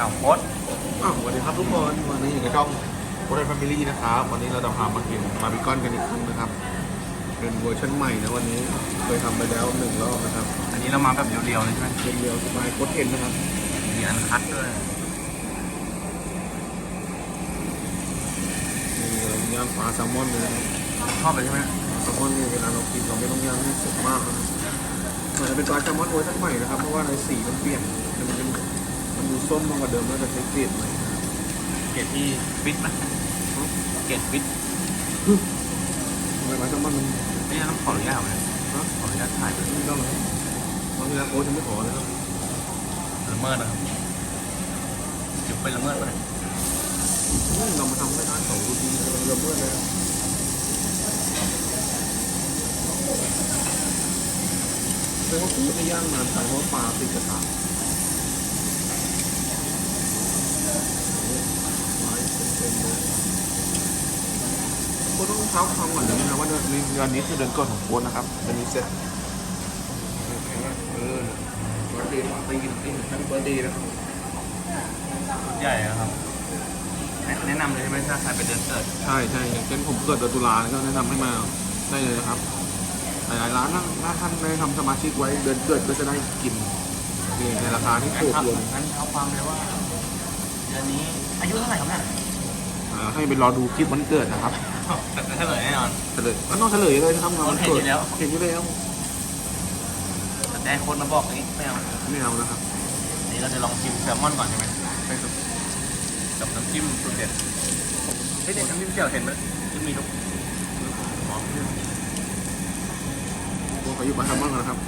อ้าวโค้ดอ้าวสวัสดีครับทุกคนวันนี้อยู่ในช่องโคเรนแฟมิลี่นะครับวันนี้เราจะพามากินบาร์บีคอนกันอีกครั้งนะครับ เป็นเวอร์ชันใหม่นะวันนี้เคยทำไปแล้วหนึ่งรอบนะครับอันนี้เรามาแบบเรียวๆเลยใช่ไหมเป็นเดียวสไตล์โคตรเทนนะครับมีอันคัดด้วยมีเราย่างปลาแซลมอนเลยนะครับชอบเลยใช่ไหมแซลมอนเนี่ยเวลาเรากินเราไม่ต้องย่างให้สุกมากนะครับเหมือนจะเป็นปลาแซลมอนเวอร์ชันใหม่นะครับเพราะว่าในสีมันเปลี่ยนมันเป็นมันดู ส้มมากกว่าเดิมน่าจะใช้เกรดใหม่เกรดที่ฟิตไหมเกรดฟิตทำไมปลาแซลมอนมันนี่ต้องขออนุญาตไหมขออนุญาตถ่ายด้วยไม่ต้องหรอกบางทีแล้วโอ้จะไม่ขอเลยครับละเมิดนะครับจุดเป็นละเมิดไปเลยอืมเรามาทำให้ร้านเขาดูดีเราเริ่มเมื่อเลยแต่ว่าพี่ไม่ย่างนานไปเพราะว่าปลาติดกระทะไม้เต็มๆเลยโค้ชต้องเท้าความก่อนเลยนะว่าเดือนนี้เดือนนี้คือเดือนก่อนของโค้ชนะครับเดือนนี้เสร็จเออเบิร์ดเดย์ปาร์ตี้ตีแฮปปี้เบิร์ดเดย์นะครับชุดใหญ่นะครับแนะแนะนำเลยใช่ไหมถ้าใครไปเดินเกิดใช่ใช่อย่างเช่นผมเกิดเดือนตุลาเนี่ยก็แนะนำให้มาได้เลยนะครับ หลายๆร้านนะถ้าท่านได้ทำสมาชิกไว้เดือนเกิดก็จะได้กินนี่ในราคาที่งั้นถูกครับลงงั้นเขาความเลยว่าเดือนนี้อายุเท่าไหร่ครับเนี่ย อ่าให้ไปรอดูคลิปวันเกิดนะครับแต่เฉลยแน่นอนเฉลยก็ต้องเฉลยเลยนะครับคนเห็นอยู่แล้วเห็นอยู่แล้วแต่ได้คนมาบอกนี้ไม่เอาไม่เอานะครับอันนี้เราจะลองชิมแซลมอนก่อนใช่ไหมไปสุดกับน้ำจิ้มสุดเด็ดเฮ้ยเด็ดน้ำจิ้มเจียวเห็นไหมที่มีทุกหอมตัวขออยู่ปลาแซลมอนก่อนนะครับ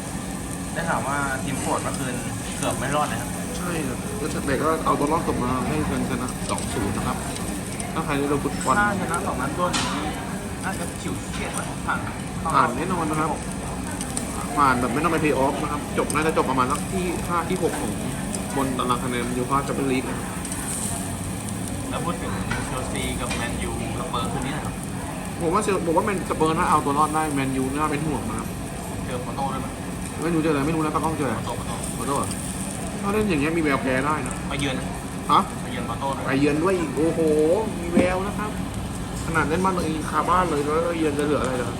ได้ข่าวว่าทีมโปรดเมื่อคืนเกือบไม่รอดเลยครับ ใช่ครับก็เด็กก็เอาตัวรอดกลับมาให้กันชนะสองศูนย์นะครับ ถ้าใครได้ดูฟุตบอลถ้าชนะสองนัดรวดนี้น่าจะฉิวเฉียดผ่านผ่านแน่นอนนะครับผ่านแบบไม่ต้องไปเพย์ออฟนะครับ จบน่าจะจบประมาณสักที่ห้าที่หกของบนตารางคะแนนยูฟ่าแชมเปี้ยนลีกนะครับแล้วพูดถึงเชลซีกับแมนยูสเปอร์คืนนี้นะครับผมว่าเซลผมว่าแมนสเปอร์ถ้าเอาตัวรอดได้แมนยูน่าเป็นห่วงนะครับเจอโปโต้ด้วยไหมแมนยูเจออะไรไม่รู้นะตากล้องเจออะไรโปโต้โปโต้ขอโทษถ้าเล่นอย่างเงี้ยมีแววแพ้ได้นะไปเยือน ฮะไปเยือนโปโต้ด้วยไปเยือนด้วยอีกโอ้โห มีแววนะครับ ขนาดเล่นบ้านตัวเองคาบ้านเลยแล้วเยือนจะเหลืออะไรเหรอ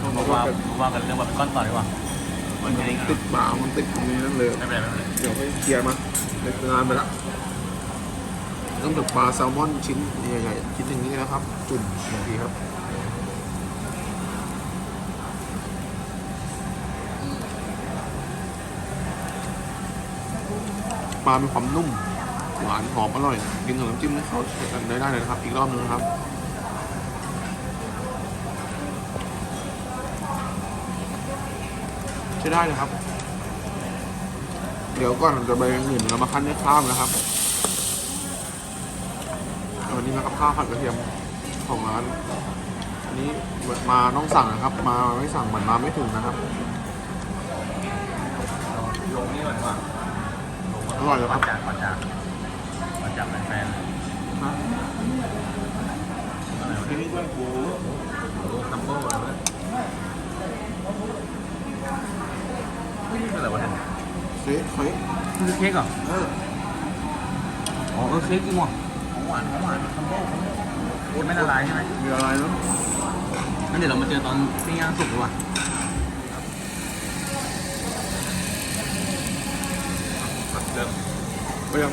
ต้องบบออกกว่าว่าว่ากันเรื่องแบบก้อนต่อดีกว่าวันนี้ติดบ่ามันติดตรงนี้นั่นเลยไม่เป็นไรไม่เป็นไรเดี๋ยวไปเคลียร์มาในงานไปละเริ่มจากปลาแซลมอนชิ้นใหญ่ๆชิ้นอย่างนี้นะครับ จุ่มหนึ่งทีครับ ปลามีความนุ่ม หวานหอมอร่อย กินกับน้ำจิ้มให้เขากันได้ได้เลยนะครับ อีกรอบหนึงนะครับใช้ได้เลยครับ เดี๋ยวก่อนจะไปอื่นเรามาคั้นด้วยข้าวนะครับวันนี้มากับข้าวผัดกระเทียมของร้านอันนี้มาต้องสั่งนะครับ มาไม่สั่งเหมือนมาไม่ถึงนะครับลงนี่ก่อนกว่า อร่อยเลยครับจากก่อนจากก่อนจากแฟนนะๆที่นี่ด้วยกูคัมโบ้อะไรวะนี่คืออะไรวะเนี่ยเค้กเค้กนี่คือเค้กเหรอเอออ๋อเออเค้กจริงว่ะของหวานของหวานคัมโบ้คัมโบ้ไม่ละลายใช่ไหมมีอะไรเนาะงั้นเดี๋ยวเรามาเจอตอนปิ้งย่างสุกดีกว่า เริ่มไปยัง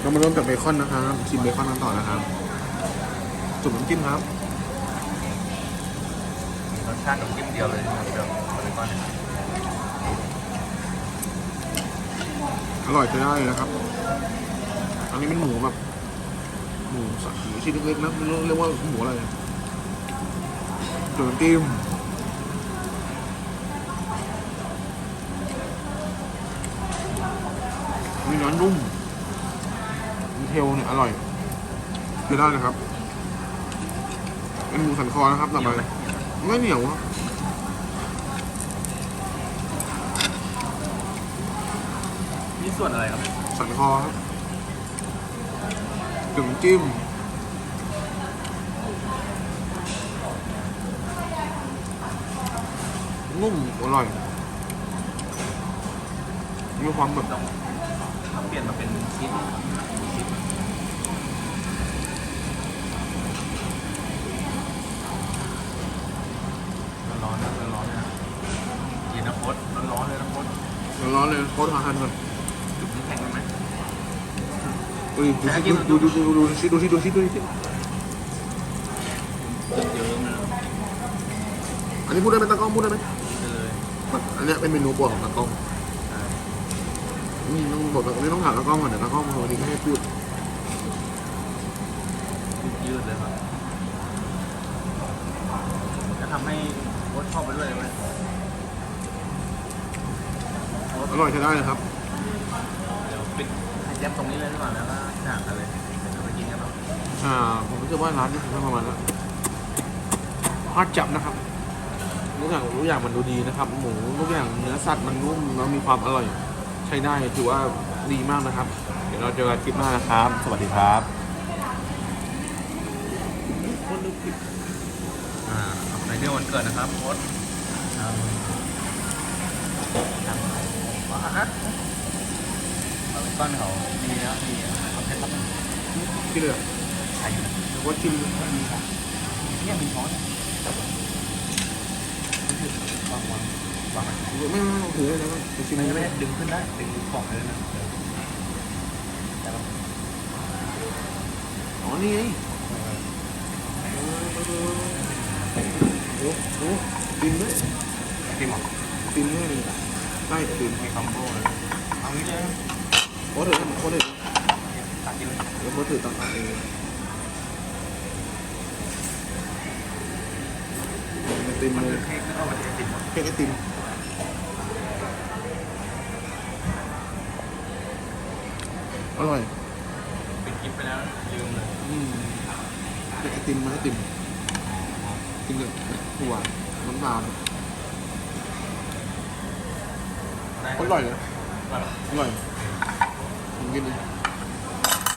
เรามาเริ่มจากเบคอนนะครับชิมเบคอนกันต่อนะครับ จุ่มน้ำจิ้มครับรสชาติน้ำจิ้มเดียวเลยนะครับเดี๋ยวเอาไปก่อนอร่อยใช้ได้เลยนะครับ อันนี้เป็นหมูแบบหมูสับหมูชิ้นเล็กๆนะไม่รู้เรียกว่าหมูอะไรจุ่มน้ำจิ้ม มีเนื้อนุ่มดีเทลเนี่ยอร่อยใช้ได้นะครับ เป็นหมูสันคอนะครับต่อไปไม่เหนียวครับนี่ส่วนอะไรครับ สันคอครับจุ่มจิ้มนุ่มอร่อยมีความแบบต้องต้อง เปลี่ยนมาเป็นชิ้นชิ้นร้อนๆนะร้อนๆนะกินน้ำพดร้อนเลยน้ำพดร้อนเลยโคตรหาหันก่อนจุ่มน้แข็งได้ไหมอุ้ยดูสิดูดูดูดูสิดูสิดูสิดูสิเยอะๆนะอันนี้พูดได้ไหมตากล้องพูดได้ไหมนี่เลยอันเนี้ยเป็นเมนูโปรดของตากล้องใช่ นี่ต้องบอกตากล้องนี่ต้องถามตากล้องก่อนเดี๋ยวตากล้องวันนี้ไม่ให้พูดยืดเลยครับ จะทำให้รสชอบไปด้วยไหมอร่อยใช้ได้เลยครับ เดี๋ยวปิดให้แจ๊บตรงนี้เลยดีกว่าแล้วก็จากกันเลยเดี๋ยวเราไปกินกันต่ออ่า ผมรู้สึกว่าร้านนี้ผมประมาณนั้นฮอตจับนะครับทุกอย่างทุกอย่างมันดูดีนะครับ หมูทุกอย่างเนื้อสัตว์มันนุ่มแล้วมีความอร่อยใช้ได้ถือว่าดีมากนะครับ เดี๋ยวเราเจอกันคลิปหน้านะครับ สวัสดีครับอ่าในเรื่องวันเกิดนะครับโค้ดครับทำหวานบาร์บีคอนเขามีนะมีเอาเพชรรับที่เหลือใส่อยู่นะว่าชิมมีครับเนี่ยมีช้อนวางวางวาง ไว้ไม่ไม่ไม่ถือเลยนะชิมไม่ไม่ไม่ได้ได้ดึงขึ้นได้ดึงของเลยนะแต่ว่าอ๋อนี่ไงโอ้โหติมด้วยติมหรอติมด้วยใช่ติมมีคอมโบเลยเอางี้เลยโคตรเลยโคตรเลยตักกินเลยแล้วโคตรถือต่างๆเองติมมันเลคือยเค้กแล้วก็มันจะติดหมดเค้กไอติม อร่อยเป็นคลิปไปแล้วลืมเลยอืมเค้กไอติมมาไอติมกินกับถั่วน้ำตาลได้อร่อยเลยอร่อยอร่อยผมกินเลย